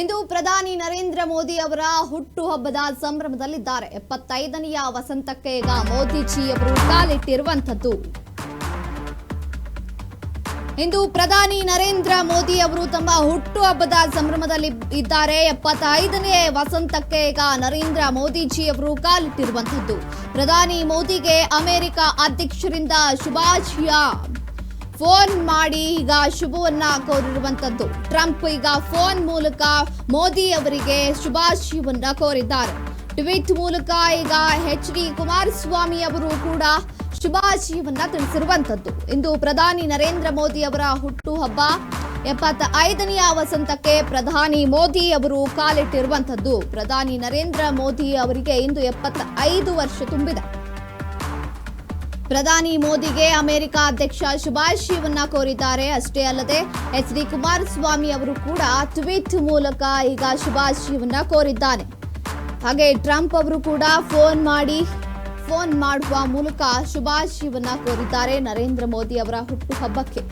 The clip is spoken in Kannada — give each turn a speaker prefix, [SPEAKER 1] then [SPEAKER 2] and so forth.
[SPEAKER 1] ಇಂದು ಪ್ರಧಾನಿ ನರೇಂದ್ರ ಮೋದಿ ಅವರ ಹುಟ್ಟುಹಬ್ಬದ ಸಂಭ್ರಮದಲ್ಲಿದ್ದಾರೆ. ಎಪ್ಪತ್ತೈದನೆಯ ವಸಂತಕ್ಕೆ ಈಗ ಮೋದಿಜಿ ಅವರು ಕಾಲಿಟ್ಟಿರುವಂಥದ್ದು. ಇಂದು ಪ್ರಧಾನಿ ನರೇಂದ್ರ ಮೋದಿ ಅವರು ತಮ್ಮ ಹುಟ್ಟುಹಬ್ಬದ ಸಂಭ್ರಮದಲ್ಲಿ ಇದ್ದಾರೆ. ಎಪ್ಪತ್ತೈದನೇ ವಸಂತಕ್ಕೆ ಈಗ ನರೇಂದ್ರ ಮೋದಿಜಿ ಅವರು ಕಾಲಿಟ್ಟಿರುವಂಥದ್ದು. ಪ್ರಧಾನಿ ಮೋದಿಗೆ ಅಮೆರಿಕ ಅಧ್ಯಕ್ಷರಿಂದ ಶುಭಾಶಯ. ಫೋನ್ ಮಾಡಿ ಈಗ ಶುಭವನ್ನ ಕೋರಿರುವಂತದ್ದು. ಟ್ರಂಪ್ ಈಗ ಫೋನ್ ಮೂಲಕ ಮೋದಿ ಅವರಿಗೆ ಶುಭಾಶಯವನ್ನ ಕೋರಿದ್ದಾರೆ. ಟ್ವೀಟ್ ಮೂಲಕ ಈಗ ಎಚ್ ಡಿ ಕುಮಾರಸ್ವಾಮಿ ಅವರು ಕೂಡ ಶುಭಾಶಯವನ್ನ ತಿಳಿಸಿರುವಂತದ್ದು. ಇಂದು ಪ್ರಧಾನಿ ನರೇಂದ್ರ ಮೋದಿ ಅವರ ಹುಟ್ಟುಹಬ್ಬ. ಎಪ್ಪತ್ತ ಐದನೆಯ ವಸಂತಕ್ಕೆ ಪ್ರಧಾನಿ ಮೋದಿ ಅವರು ಕಾಲಿಟ್ಟಿರುವಂತದ್ದು. ಪ್ರಧಾನಿ ನರೇಂದ್ರ ಮೋದಿ ಅವರಿಗೆ ಇಂದು ಎಪ್ಪತ್ತ ಐದು ವರ್ಷ ತುಂಬಿದೆ. ಪ್ರಧಾನಿ ಮೋದಿಗೆ ಅಮೆರಿಕ ಅಧ್ಯಕ್ಷ ಶುಭಾಶಯವನ್ನ ಕೋರಿದ್ದಾರೆ. ಅಷ್ಟೇ ಅಲ್ಲದೆ, ಎಚ್ ಡಿ ಕುಮಾರಸ್ವಾಮಿ ಅವರು ಕೂಡ ಟ್ವೀಟ್ ಮೂಲಕ ಈಗ ಶುಭಾಶಯವನ್ನ ಕೋರಿದ್ದಾನೆ ಹಾಗೆ ಟ್ರಂಪ್ ಅವರು ಕೂಡ ಫೋನ್ ಮಾಡಿ, ಫೋನ್ ಮಾಡುವ ಮೂಲಕ ಶುಭಾಶಯವನ್ನ ಕೋರಿದ್ದಾರೆ ನರೇಂದ್ರ ಮೋದಿ ಅವರ ಹುಟ್ಟುಹಬ್ಬಕ್ಕೆ.